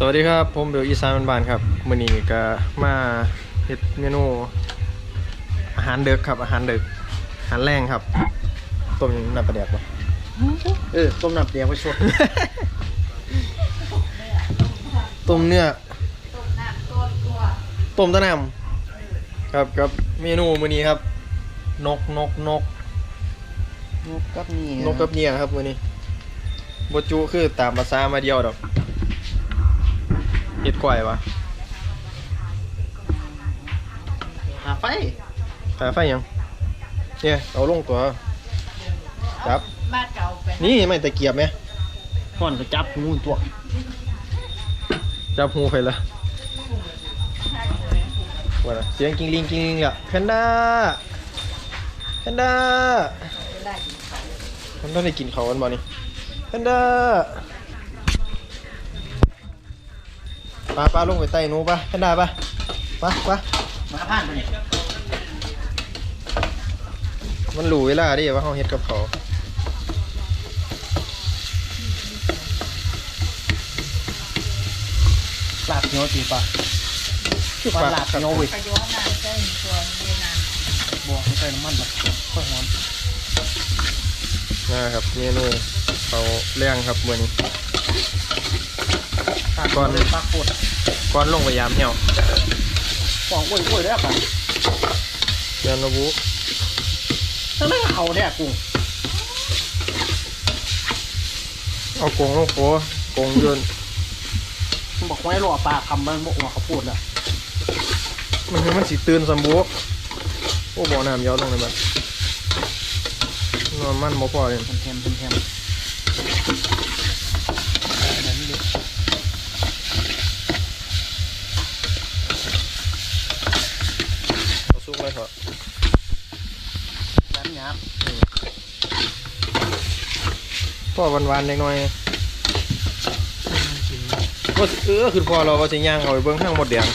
สวัสดีครับ ผมเบลอีสานบ้านๆครับมื้อนี้ก็มาเฮ็ดเมนูอาหารเด็กครับ อาหารเด็กอาหารแรงครับ ต้มน้ำปลาแดกบ่เออต้มน้ำเดียวไปชดต้มเนื้อต้มตะน้ำครับกับเมนูมื้อนี้ครับ นกนกนกนกกับนี่นกกับเนี่ยครับมื้อนี้บ่จุคือตามภาษามาเดียวดอก เฮ็ดก้อยวะหาไฟหาไฟยัง เนี่ย เอาลงตัว จับ บ้านเก่าไปนี่ไม่ตะเกียบไหมก่อนก็จับงูตัว จับหูไปละว่าน่ะเสียงกิ้งลิงกิ้งลิงอะแพนด้าแพนด้าได้มันต้องได้กินเขากันบ่นี่แพนด้า ปลาปลาลงไปใต้หนูปะแพนด้าปะปะปะมาผ่านไปเนี่ยมันรู้เวลาดิว่าเขาเฮ็ดกับเขาวลาบเหนียวตีปะคือปปลาลาลาบเหนียวเว้ยไปโยนน้ำเส้นตัวเวียนานบัวไม่ใส่น้ำมันหรอกค่อยหอมนะครับเมนูเขาเลี้ยงครับมื้อนี้ปลา ก่อนเลยปลาโคตรก่อนลงไปยามเหี่ยวฟองกล้วยกล้วยได้ป่ะเดือนระบุทั้งนั้นเอาเนี่ยกุ้งเอากรงลงโปกรงยืนมันบอกไว้รอปลาคำมันบอกว่าเขาพูดแล้วมันคือมันสิตื่นสมบูโอ้บ่อน้ำเยาวลงเลยบัดนอนมันบ่พอเลยมันแทมมันแทมแบบนี้เลย เอาซุกเลยเถอะ แบบนี้ครับ พ่อหวานๆเล็กน้อยว่าสิเออคือพอเราว่าสิย่างเอาไปเบิ่งข้างหมดแดง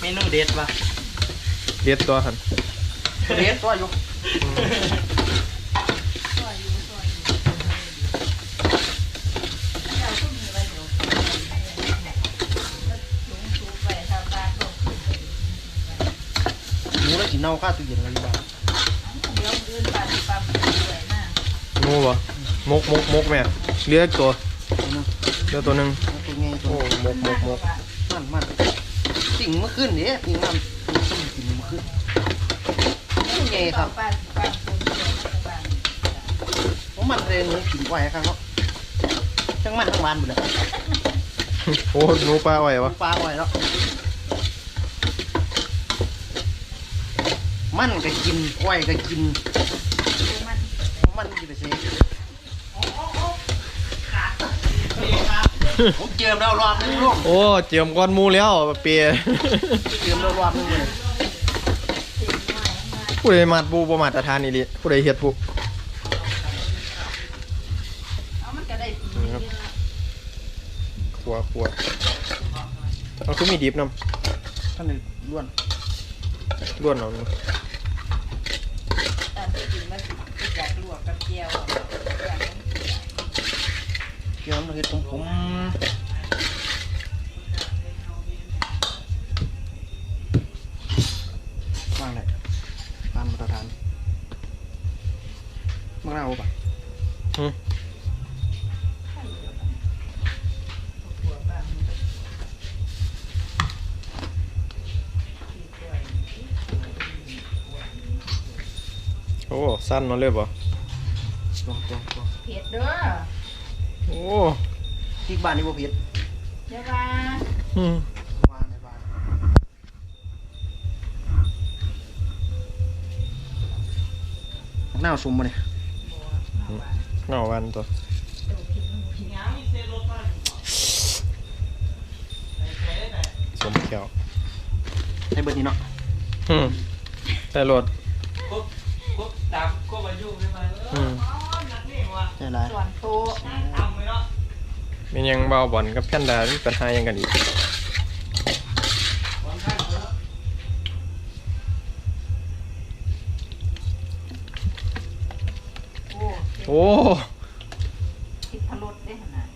เมนูเด็ดป่ะเด็ดตัวหันเด็ดตัวอยู่เราต้องมีไว้เดี๋ยวลุงชูไปทำบ้านลงหมูแล้วกินเน่าข้าตู้เย็นอะไรอยู่บ้าง เดี๋ยวอื่นปั่นปั๊มสวยมากงูบ่มกมกมกแม่เหลืออีกตัวเหลือตัวหนึงตัวไงตัโอ้วมกมกมกมันมันสิ่งเมื่อคืนนี้สิ่งมันสิ่งเมื่อคืนนี่ไงครับปั้นปั้นคนเดียวนะบ้านเพราะมันเลยหนูกินไว้ครับเนาะทั้งมันทั้งวันหมดเลยโอ้หนูปลาอ้อยวะปลาไว้แล้ว มันก็กินไว้ก็กินดูมันมันกินไปสิผมเจิมแล้วรอบนึงลูกโอ้เจียมก้อนหมูแล้วเปียเจิมแล้วรอบนึงเลยผู้ใดมาดปูบ่มาตรฐานอีหลีผู้ใดเฮ็ดผู้เอามันก็ได้ปีนี่ครับขัวขัวเอาคือมีดิบนำท่านเลยล้วนล้วนเอา ตามที่จริงมันสิ อยากลวกกับเกี๊ยวเกี๊ยวมันเห็ดผมผม อ้สั้นมาเลยบ่ลองลองลองเผ็ดเด้อโอ้ที่บ้านนี่บ่เผ็ดเดี๋ยวว่าอืมวางในบ้านหน้าซุ่มมาเนี่ยเงาวันตัวสมแก้วในเบอร์นี้เนาะอืมแต่รถก็ก็ ตามก็มายุ่งใช่ไหมเออือมนักนี่วะใช่ไรส่วนโตะทำไปเนาะเป็นยังเบาบ่อนกับแพนด้ามีปัญหาหยังกันอีกวันข้างเถอะโอ้โอ้คิดพลุดได้ขนาด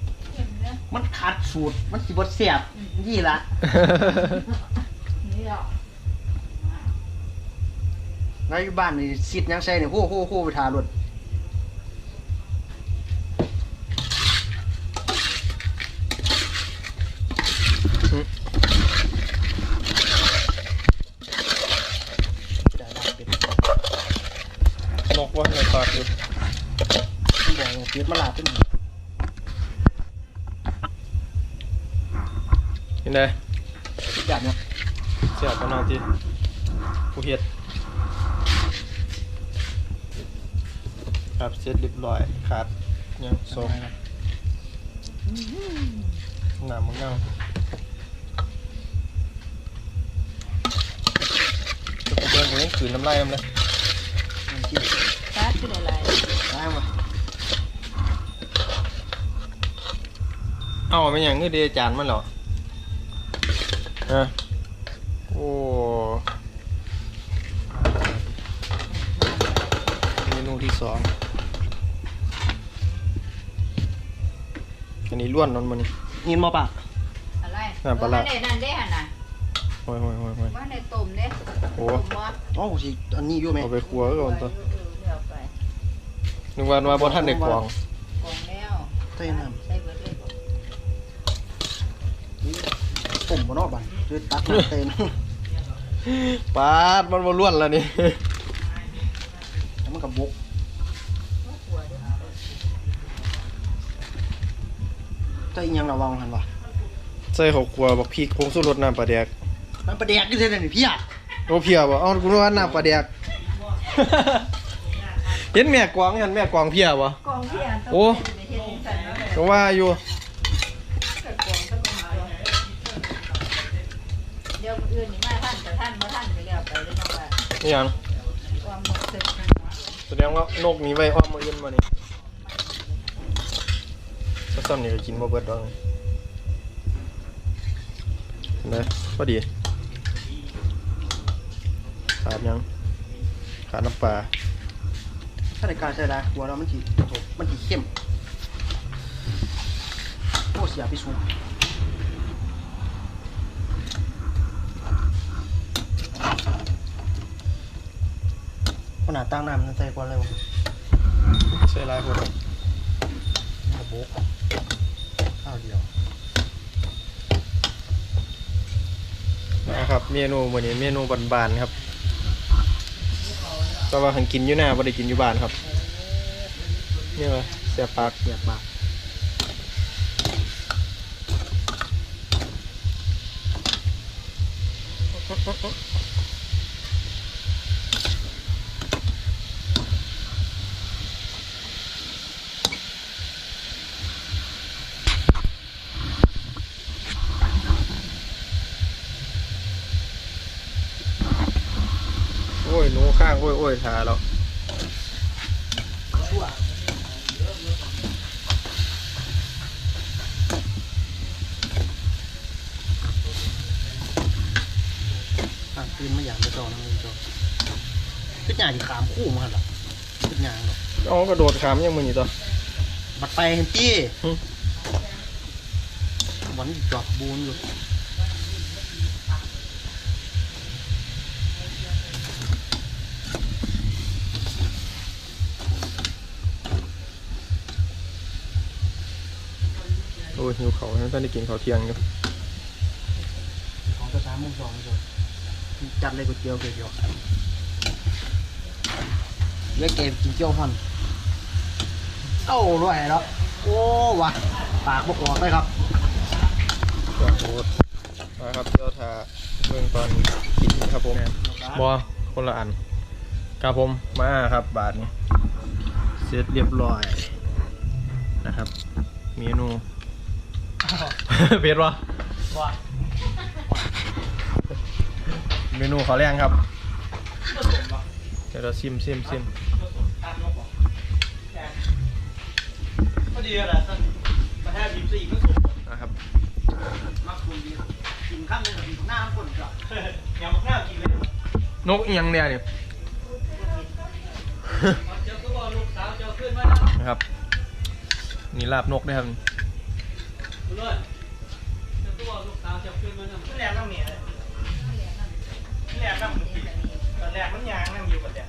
คัดสูตร มันสิบ่เสียบนี่ละ นี่หรอก แล้วอยู่บ้านนี่ซิดยังใส่เนี่ยโหโหโหไปทารถได้ได้เป็นนกว่าในปากอยู่ต้องบอกว่าเฟียดมาลาเป็นเห็นได้แบบเนี้ยเสียบกันเอาทีผู้เฮ็ด ครับเสร็จเรียบร้อยขาดยังสองน้ำมันยังจะเดินไปยังขืนน้ำลายมันเลยมันกินตาขึ้นอะไรได้มาเอาเป็นอย่างนี้เดจานมันเหรอฮะโอ้เมนูที่สอง อันนี้ล้วนนอนมันยินมาปะอะไรน้ำปลาร้าว่าในนั่นได้หันน่ะโอ้ยโอ้ยโอ้ยโอ้ย ว่าในต้มเด้โอ้ต้มมอสอ๋อสิอันนี้อยู่ไหมเอาไปครัวก็ก่อนตัวเออเดี๋ยวไปนึกว่าว่าบ่ท่านได้กวาง กองแล้วเต้น้ใส่เบิดเลยบ่ำผมบ่เนอกบ้านคือตักน้ำเต้นปาดมันบ่ล้วนแล้วนี่แล้วมันกับบก เต้นยังระวังหันวะใส่ข้าวคั่วบักพริกผงชูรสน้ำปลาแดกมันประเดียกอยู่เท่านี้พี่อะโอ้เพียบ่เอากูนึกว่าน้ำปลาแดก เห็นแม่กวางเห็นแม่กวางเพียบ่กองเพียนโอ้ไม่เฮ็ดจังซั่นเนาะก็ว่าอยู่ก็กองก็กองตัวเดี๋ยวมื้ออื่นนี่มาท่านแต่ท่านบ่ท่านไปแล้วไปเลยเนาะว่านี่หยังความหมดสึก แสดงว่านกนี้ไว้อ้อมมื้ออื่นมานี่ถ้า ซ้ำนี่ก็กินบ่เบิดดอกเห็นไหมพอดีขาดหยังขาดน้ำปลาถ้าในการใช้ได้หัวเรามันจีมันจีเข้มโอ้เสียพี่สูขนาดตั้งน้ำมันใส่กว่าเร็วใส่หลายคนกระบก ข้าวเดียวนะครับ เมนูมื้อนี้เมนูบานๆครับแต่ว่าหันกินอยู่หน้าบ่ได้กินอยู่บ้านครับนี่ว่าเสียปากเสียบปากโอ้ยหนูข้าง โอ้ยโอ้ยทาแล้วชั่วอะคืนมาอย่างไปจอนะมึงจอขึ้นอย่างที่ขามคู่มาหรอขึ้นอย่างหรอกอ๋อกระโดดขามยังมือนี่ตัวบัดไปเห็นจี้หึวันจอบบูนอยู่ โอ้ยหิวเขาวยังตอนได้กินข้าวเที่ยงอยู่ของตัวสามโมงสองเลยจัดเลยก๋วยเตี๋ยวเกี๊ยวเลือกเกมกินเกี๊ยวฮอนเอ้าด้วยแล้วโอ้วะปากบกออกเลยครับอยากโคตรมาครับเดี๋ยวทาเบื้องตอนกินครับผมบอคนละอันครับผมมาครับบาทนี้เสร็จเรียบร้อยนะครับ เมนู เผ็ดวะว่าเมนูขอแรงครับ เดี๋ยวเราซิมซิมซิมพอดีแหละท่านมาแทบยิบสี่ก็สุกนะครับมาคุยกินข้าวเลยหน้าคนจ้ะยำมะนาวกินเลยนกอิหยังเนี่ยนี่เจ้าก็บอกลูกสาวเจ้าขึ้นมาแล้วนะครับ นี่ลาบนกนะครับ เลิศจะตัวลูกสาวจะขึ้นมาเนี่ยแรกน้ำเมียเลยแรกน้ำปีตอนแรกมันยางน้ำอยู่กับแดด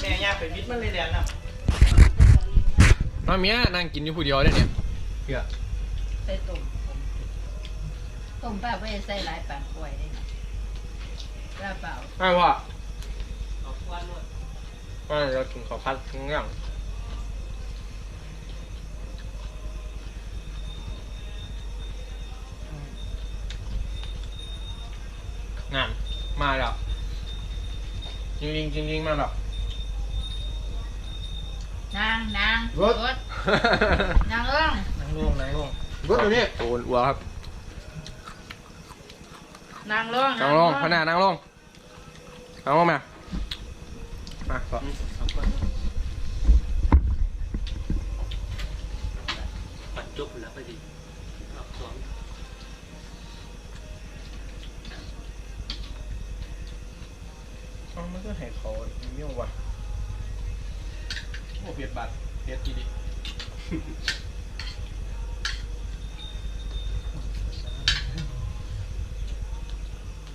แม่ยางไปมิดมันเลยแดดน้ำมาเมียนั่งกินอยู่ผู้เดียวได้เนี่ยเพื่อใส่ต้มต้มเปล่าไม่ได้ใส่หลายปานกล้วยได้นะเปล่าเปล่าไม่ว่าเอาควันหมดว่าเรากินข้าวผัดทั้งอย่าง งานมาแล้วจริงจริงๆจริงๆมาแล้วนางนางรถนางเอิ้งนั่งลงนั่งลงรถตัวนี้โอนอัวครับนางลงนั่งลงพนานั่งลงนั่งลงมามาต่อปัดจุบแล้วไปดิ มันก็ให้เขาเมี่ยวว่ะโอ้เพียดบัตรเพียดกี่ดิ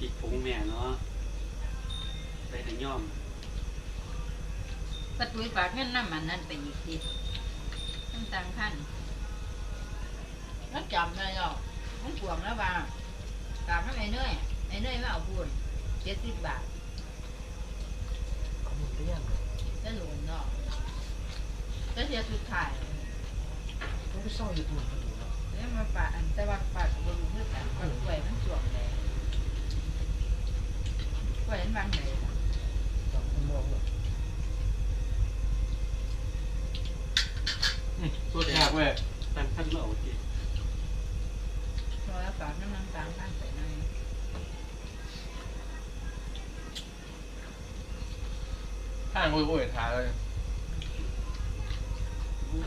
อีกผงแม่เนาะไปแต่ย่อมประตูฝากเงินน้ำมันนั่นไปอีกทีตั้งตังพันแล้วจำได้หรอกมันกวงแล้วว่าฝากให้ไอ้เนยไอ้เนยมาเอาบุญเจ็ดสิบบาท เขาหมดเรื่องก็หลนเนาะก็เสียสุดท้ายต้องไปซ่อนอยู่ตัวเขาดูแล้วแล้วมาปาอันแต่ว่าปาดบรูเพื่อกันปาดกล้วยมันสวมเลยกล้วยมันบางเลยต้องมองว่าสุดยากเว้ยตันขั้นเราจีพอแล้วฝากน้ำมันตางข้างใส่ใน ข้างโอ้ยโอ้ยทาเลย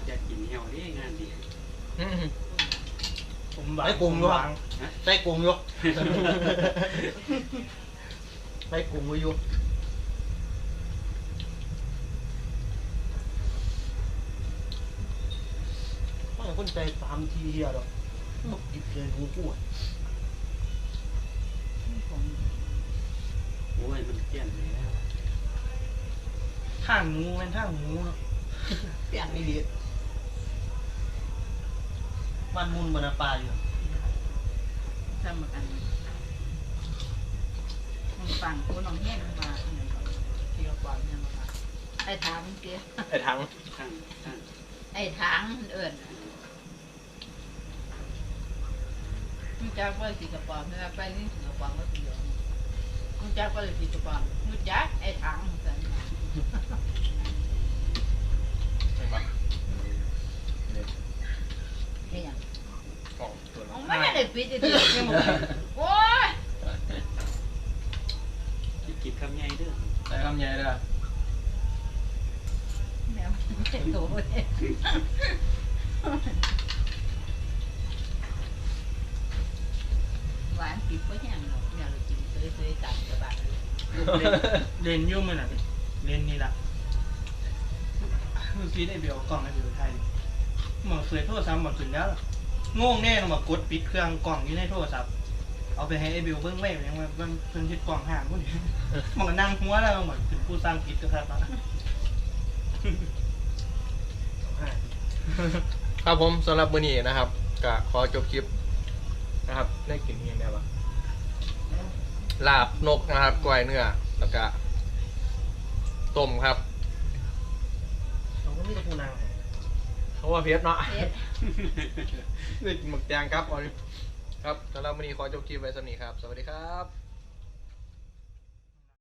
จะกินเหี่ยวได้งานดีอื้อหือผมใส่กลุ่มอยู่ ใส่กลุ่มอยู่ใส่กลุ่มไว้อยู่ว่าคนใจตามทีเฮียดอกนกกิบเลยหูกูอะ ผม โอ้ยมันเกี้ยนแล้ว ทางหมูเป็นทางหมูเนาะเปลี่ยนนี่ดิมันมุนบนปลาอยู่ทำมากันมันฟังกูน้องแห้งมาอันไหนก่อนที่เราก่อนเนี่ยมาไอ้ถามเกี้ยไอ้ถังข้างข้างไอ้ถางมันเอิ่นมึงจักว่าสีกระป๋องเมื่อไปนี่สีกระป๋องก็สีเหลืองมึงจักว่าสีกระป๋องมึงจักไอ้ถางสัน เห็นปะนี่ยังกล่องตัวมันั้นนไม่ได้ปิดจะดีโอ้ยที่กินคำใหญ่เด้อได้คำใหญ่เลยอะแมวไม่โตเลยหวานปิดก็แห้งหรอกเนี่ยเรากินเคยๆตัดกระบะเล่นอยุ่มือน่ะ เล่นนี่ละคือซีได้เบลกล่องให้เบลไทยหมอเสือโทรศัพท์หมดสุดแล้วล่ะโง่แน่มากดปิดเครื่องกล่องอยู่ในโทรศัพท์เอาไปให้ไอ้เบลเบิ้งไว้ยังว่าเพิ่นคิดกล่องห่างพวกนี้มันก็นั่งหัวแล้วเหมือนเป็นผู้สร้างผิดก็ครับครับผมสำหรับมื้อนี้นะครับก็ขอจบคลิปนะครับได้กินเพียงได้ปะลาบนกนะครับกล้วยเนื้อแล้วก็ ต้มครับ เราก็ไม่ต้องกูนางเขาว่าเพียเนาะเผ็ดได้กินหมึกแดงครับเอาดิครับสำหรับวันนี้ขอจบคลิปไว้สำนี้ครับ สวัสดีครับ